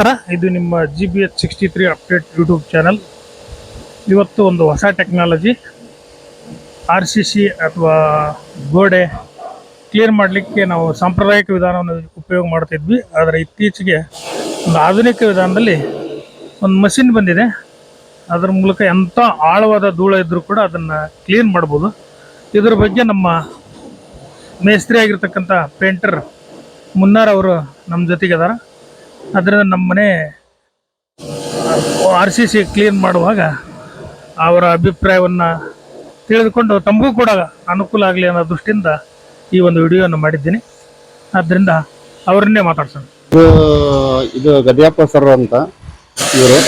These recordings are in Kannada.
ನಮಸ್ಕಾರ. ಇದು ನಿಮ್ಮ G B H sixty three update YouTube channel ಇವತ್ತು ಒಂದು ಹೊಸ ಟೆಕ್ನಾಲಜಿ ಆರ್ ಸಿ ಸಿ ಅಥವಾ ಗೋಡೆ ಕ್ಲಿಯರ್ ಮಾಡಲಿಕ್ಕೆ ನಾವು ಸಾಂಪ್ರದಾಯಿಕ ವಿಧಾನವನ್ನು ಉಪಯೋಗ ಮಾಡ್ತಿದ್ವಿ. ಆದರೆ ಇತ್ತೀಚೆಗೆ ಒಂದು ಆಧುನಿಕ ವಿಧಾನದಲ್ಲಿ ಒಂದು ಮಷಿನ್ ಬಂದಿದೆ. ಅದರ ಮೂಲಕ ಎಂಥ ಆಳವಾದ ಧೂಳ ಇದ್ದರೂ ಕೂಡ ಅದನ್ನು ಕ್ಲೀನ್ ಮಾಡ್ಬೋದು. ಇದರ ಬಗ್ಗೆ ನಮ್ಮ ಮೇಸ್ತ್ರಿ ಆಗಿರ್ತಕ್ಕಂಥ ಪೇಂಟರ್ ಮುನ್ನಾರ್ ಅವರು ನಮ್ಮ ಜೊತೆಗೆ ಅದಾರ ಅದರಿಂದ ನಮ್ಮ ಮನೆ ಆರ್ ಸಿ ಸಿ ಕ್ಲೀನ್ ಮಾಡುವಾಗ ಅವರ ಅಭಿಪ್ರಾಯವನ್ನು ತಿಳಿದುಕೊಂಡು ತಮಗೂ ಕೂಡ ಅನುಕೂಲ ಆಗಲಿ ಅನ್ನೋ ದೃಷ್ಟಿಯಿಂದ ಈ ಒಂದು ವಿಡಿಯೋವನ್ನು ಮಾಡಿದ್ದೀನಿ. ಆದ್ದರಿಂದ ಅವರನ್ನೇ ಮಾತಾಡ್ಸೋಣ. ಇದು ಇದು ಗದಿಯಪ್ಪ ಸರ್ ಅಂತ ಇವರು.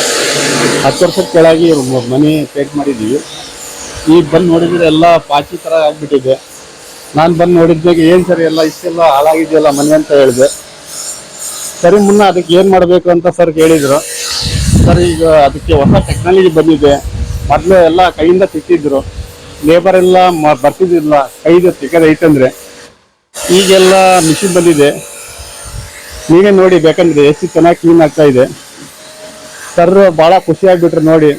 ಹತ್ತು ವರ್ಷದ ಕೆಳಗೆ ಇವರು ಮನೆ ಪೇಂಟ್ ಮಾಡಿದ್ದೀವಿ. ಈ ಬಂದು ನೋಡಿದ್ರೆ ಎಲ್ಲ ಪಾಚಿ ಥರ ಆಗಿಬಿಟ್ಟಿದೆ. ನಾನು ಬಂದು ನೋಡಿದ್ದಾಗ ಏನು ಸರ್ ಎಲ್ಲ ಇಷ್ಟೆಲ್ಲ ಹಾಳಾಗಿದೆಯಲ್ಲ ಮನೆ ಅಂತ ಹೇಳಿದೆ. ಸರಿ ಮುನ್ನ ಅದಕ್ಕೆ ಏನು ಮಾಡಬೇಕು ಅಂತ ಸರ್ ಕೇಳಿದ್ರು. ಸರ್ ಈಗ ಅದಕ್ಕೆ ಹೊಸ ಟೆಕ್ನಾಲಜಿ ಬಂದಿದೆ. ಮೊದಲು ಎಲ್ಲ ಕೈಯಿಂದ ತಿಕ್ಕಿದ್ರು. ಲೇಬರ್ ಎಲ್ಲ ಬರ್ತಿದ್ದಿಲ್ಲ ಕೈದು ತಿಕ್ಕದೈತಂದ್ರೆ ಈಗೆಲ್ಲ ಮಿಷಿನ್ ಬಂದಿದೆ. ನೀವೇ ನೋಡಿ, ಬೇಕಂದ್ರೆ ಎಷ್ಟು ಚೆನ್ನಾಗಿ ಕ್ಲೀನ್ ಆಗ್ತಾ ಇದೆ. ಸರ್ ಭಾಳ ಖುಷಿ ನೋಡಿ.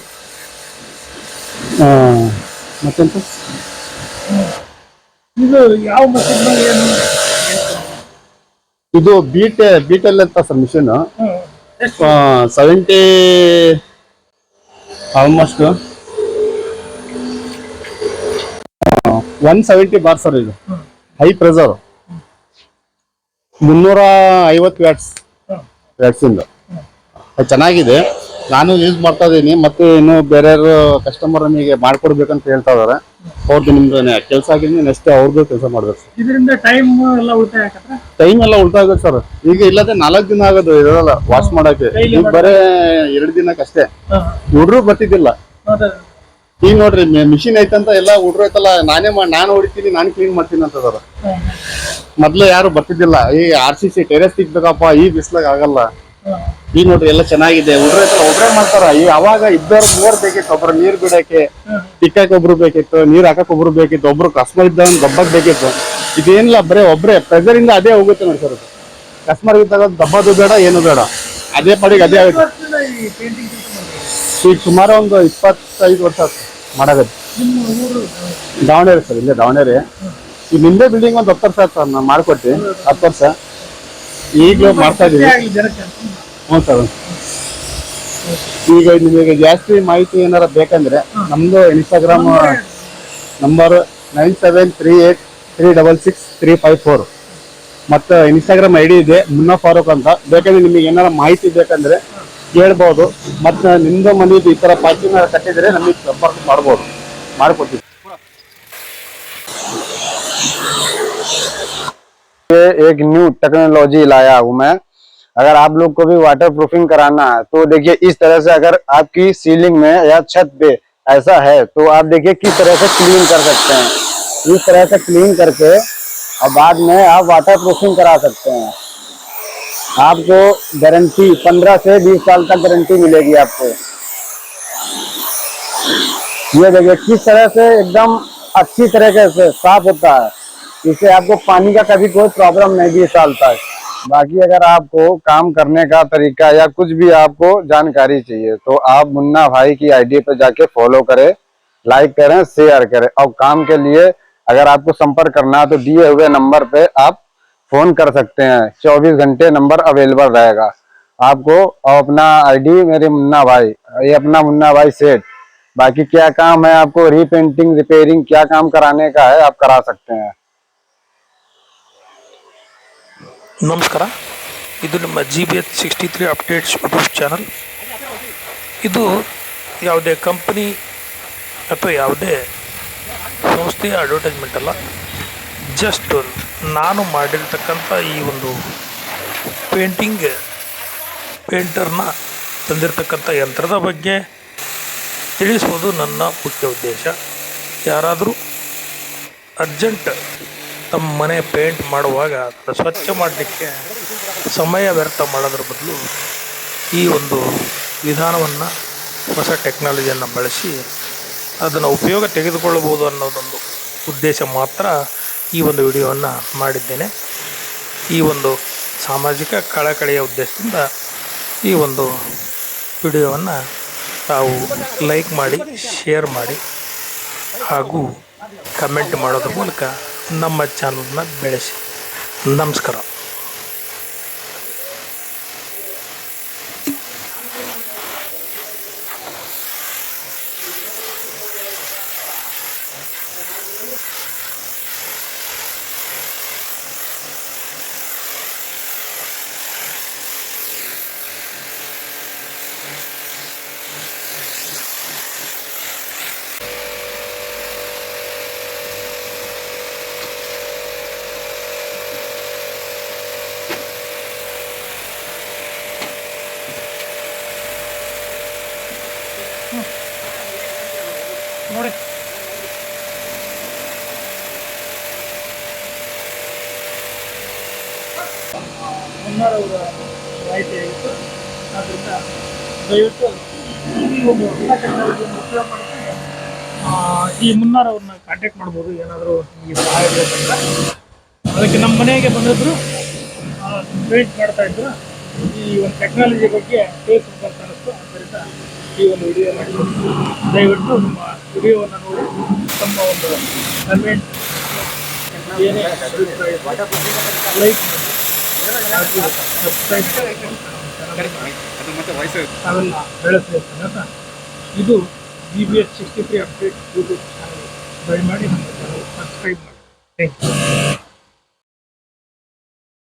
ಮತ್ತೆಂತ? ಇದು ಯಾವ ಇದು ಬೀಟ್ ಬೀಟಲ್ ಅಂತ sir machine seventy almost one seventy bar sir ಇದು. ಹೈ ಪ್ರೆಸರ್ ಮುನ್ನೂರ ಐವತ್ತು ವ್ಯಾಟ್ಸ್ ವ್ಯಾಟ್ಸ್ ಇಂದ. ಚೆನ್ನಾಗಿದೆ. ನಾನು ಯೂಸ್ ಮಾಡ್ತಾ ಇದ್ದೀನಿ. ಮತ್ತೆ ಇನ್ನು ಬೇರೆಯವರು ಕಸ್ಟಮರ್ ನಮಗೆ ಮಾಡ್ಕೊಡ್ಬೇಕಂತ ಹೇಳ್ತಾ ಇದಾರೆ ಅವ್ರದ್ದು ನಿಮ್ದು ಕೆಲಸ ಆಗಿದ್ರೆ ನೆಕ್ಸ್ಟ್ ಅವ್ರದ್ದು ಕೆಲಸ ಮಾಡ್ಬೇಕು ಸರ್ ಇದರಿಂದ ಟೈಮ್ ಎಲ್ಲ ಉಳಿತಾಯ ಆಗತ್ತಾ? ಟೈಮ್ ಎಲ್ಲ ಉಳ್ತಾಗುತ್ತೆ ಸರ್ ಈಗ ಇಲ್ಲದೆ ನಾಲ್ಕು ದಿನ ಆಗೋದು ಇರಲ್ಲ ವಾಶ್ ಮಾಡಕ್ಕೆ. ಈಗ ಬರೇ ಎರಡು ದಿನಕ್ಕಷ್ಟೇ ಅಷ್ಟೇ. ಹುಡ್ರು ಬರ್ತಿದ್ದಿಲ್ಲ. ಈಗ ನೋಡ್ರಿ ಮಿಷಿನ್ ಐತಂತ ಎಲ್ಲ ಹುಡ್ರು ಐತಲ್ಲ ನಾನೇ ನಾನು ಹೊಡಿತೀನಿ ನಾನು ಕ್ಲೀನ್ ಮಾಡ್ತೀನಿ ಅಂತ ಸರ್ ಮೊದ್ಲು ಯಾರು ಬರ್ತಿದ್ದಿಲ್ಲ. ಈ ಆರ್ ಸಿ ಸಿ ಟೆರೆಸ್ ಸಿಗ್ಬೇಕಪ್ಪ ಈ ಬಿಸ್ಲಾಗ ಆಗಲ್ಲ. ಈಗ ನೋಡ್ರಿ ಎಲ್ಲ ಚೆನ್ನಾಗಿದೆ. ಐತಲ್ಲ ಒಬ್ರೇ ಮಾಡ್ತಾರ. ಈ ಅವಾಗ ಇಬ್ಬರು ಮೂವರ್ ಬೇಕಿತ್ತು. ಒಬ್ರ ನೀರ್ ಬಿಡಕ್ಕೆ ತಿಕ್ಕಕ್ ಒಬ್ರು ಬೇಕಿತ್ತು, ನೀರ್ ಹಾಕಕ್ ಒಬ್ರು ಬೇಕಿತ್ತು, ಒಬ್ರು ಕಸ್ಮರ್ ಇದ್ದಾಗ ದಬ್ಬಕ್ ಬೇಕಿತ್ತು. ಇದೇನಿಲ್ಲ, ಬರೇ ಒಬ್ರೇ ಪ್ರೆಸರ್ ಇಂದ ಅದೇ ಹೋಗುತ್ತೆ ನೋಡಿ ಸರ್ ಕಸ್ಮರ್ ಇದ್ದಾಗ ದಬ್ಬದು ಬೇಡ, ಏನು ಬೇಡ. ಅದೇ ಪಡಿಗೆ ಅದೇ ಆಗುತ್ತೆ. ಈ ಈಗ ಸುಮಾರು ಒಂದು ಇಪ್ಪತ್ತೈದು ವರ್ಷ ಊರು ದಾವಣಗೆರೆ ಸರ್, ಇಲ್ಲೇ ದಾವಣಗೆರೆ. ಈಗ ನಿಂದೆ ಬಿಲ್ಡಿಂಗ್ ಒಂದು ಹತ್ತು ವರ್ಷ ಆಯ್ತು ಮಾಡ್ಕೊಟ್ಟಿ, ಹತ್ತು ವರ್ಷ. ಈಗಲೂ ಮಾಡ್ತಾ ಜನಕ್ಕೆ ಹ್ಞೂ ಸರ್. ಈಗ ನಿಮಗೆ ಜಾಸ್ತಿ ಮಾಹಿತಿ ಏನಾರ ಬೇಕಂದ್ರೆ ನಮ್ದು Instagram number nine seven three eight three double six three five four ಮತ್ತು ಇನ್ಸ್ಟಾಗ್ರಾಮ್ ಐ ಡಿ ಇದೆ ಮುನ್ನಾ ಫಾರೂಕ್ ಅಂತ. ಬೇಕಂದ್ರೆ ನಿಮಗೆ ಏನಾರ ಮಾಹಿತಿ ಬೇಕಂದ್ರೆ ಕೇಳ್ಬೋದು ಮತ್ತು ನಿಮ್ಮದು ಮನೆಯದು ಈ ಥರ ಪಾಚಿನ ಕಟ್ಟಿದರೆ ನಮಗೆ ಸಂಪರ್ಕ ಮಾಡ್ಬೋದು. ಮಾಡಿಕೊಡ್ತೀವಿ. एक न्यू टेक्नोलॉजी लाया हूँ मैं। अगर आप लोग को भी वाटर प्रूफिंग कराना है तो देखिए इस तरह से अगर आपकी सीलिंग में या छत पे ऐसा है तो आप देखिए किस तरह से क्लीन कर सकते हैं। इस तरह से क्लीन करके और बाद में आप वाटर प्रूफिंग करा सकते हैं। आपको गारंटी 15 से 20 साल तक गारंटी मिलेगी आपको। ये देखिए किस तरह से एकदम अच्छी तरीके से साफ़ होता है। इससे आपको पानी का कभी कोई प्रॉब्लम नहीं बीस साल तक बाकी अगर आपको काम करने का तरीका या कुछ भी आपको जानकारी चाहिए तो आप मुन्ना भाई की आईडी पे जाके फॉलो करें लाइक करें शेयर करें। और काम के लिए अगर आपको संपर्क करना है तो दिए हुए नंबर पे आप फ़ोन कर सकते हैं। 24 घंटे नंबर अवेलेबल रहेगा। आपको और अपना आईडी मेरे मुन्ना भाई, ये अपना मुन्ना भाई सेठ, बाकी क्या काम है आपको रीपेंटिंग रिपेयरिंग क्या काम कराने का है, आप करा सकते हैं। ನಮಸ್ಕಾರ. ಇದು ನಮ್ಮ G B H sixty three updates YouTube channel ಇದು ಯಾವುದೇ ಕಂಪನಿ ಅಥವಾ ಯಾವುದೇ ಸಂಸ್ಥೆಯ ಅಡ್ವರ್ಟೈಸ್ಮೆಂಟ್ ಅಲ್ಲ. ಜಸ್ಟ್ ನಾನು ಮಾಡಿರ್ತಕ್ಕಂಥ ಈ ಒಂದು ಪೇಂಟಿಂಗ್ ಪೇಂಟರ್ನ ತಂದಿರತಕ್ಕಂಥ ಯಂತ್ರದ ಬಗ್ಗೆ ತಿಳಿಸುವುದು ನನ್ನ ಮುಖ್ಯ ಉದ್ದೇಶ. ಯಾರಾದರೂ ಅರ್ಜೆಂಟ್ ತಮ್ಮ ಮನೆ ಪೇಂಟ್ ಮಾಡುವಾಗ ಸ್ವಚ್ಛ ಮಾಡಲಿಕ್ಕೆ ಸಮಯ ವ್ಯರ್ಥ ಮಾಡೋದ್ರ ಬದಲು ಈ ಒಂದು ವಿಧಾನವನ್ನು ಹೊಸ ಟೆಕ್ನಾಲಜಿಯನ್ನು ಬಳಸಿ ಅದನ್ನು ಉಪಯೋಗ ತೆಗೆದುಕೊಳ್ಳಬಹುದು ಅನ್ನೋದೊಂದು ಉದ್ದೇಶ ಮಾತ್ರ ಈ ಒಂದು ವಿಡಿಯೋವನ್ನು ಮಾಡಿದ್ದೇನೆ. ಈ ಒಂದು ಸಾಮಾಜಿಕ ಕಳಕಳಿಯ ಉದ್ದೇಶದಿಂದ ಈ ಒಂದು ವಿಡಿಯೋವನ್ನು ತಾವು ಲೈಕ್ ಮಾಡಿ, ಶೇರ್ ಮಾಡಿ ಹಾಗೂ ಕಮೆಂಟ್ ಮಾಡೋದ್ರ ಮೂಲಕ ನಮ್ಮ ಚಾನಲ್ನ ಬೆಳೆಸಿ. ನಮಸ್ಕಾರ. ಮುನ್ನಾರವರ ಮಾಹಿತಿ ಆಗಿತ್ತು. ಆದ್ದರಿಂದ ದಯವಿಟ್ಟು ಒಂದು ಈ ಮುನ್ನಾರ್ ಅವ್ರನ್ನ ಕಾಂಟ್ಯಾಕ್ಟ್ ಮಾಡ್ಬೋದು, ಏನಾದರೂ ಈ ಸಹಾಯ ಬೇಕಂದ್ರೆ ಅದಕ್ಕೆ ನಮ್ಮ ಮನೆಗೆ ಬಂದಿದ್ರು ವೇಟ್ ಮಾಡ್ತಾ ಇದ್ರು. ಈ ಒಂದು ಟೆಕ್ನಾಲಜಿ ಬಗ್ಗೆ ತಿಳಿಸ್ಬೇಕು ಅಂತ ಅನಿಸ್ತು ಆದ್ದರಿಂದ ಈ ಒಂದು ವಿಡಿಯೋ ಮಾಡಿ. ದಯವಿಟ್ಟು ನಮ್ಮ ವಿಡಿಯೋವನ್ನು ನೋಡಿ. ತಮ್ಮ ಒಂದು ಕಮೆಂಟ್ ಏನೇ ಲೈಕ್ ಸಬ್ಸ್ಕ್ರೈಬ್ ಇದು G B S sixty three update YouTube channel ದಯಮಾಡಿ ಸಬ್ಸ್ಕ್ರೈಬ್ ಮಾಡಿ. ಥ್ಯಾಂಕ್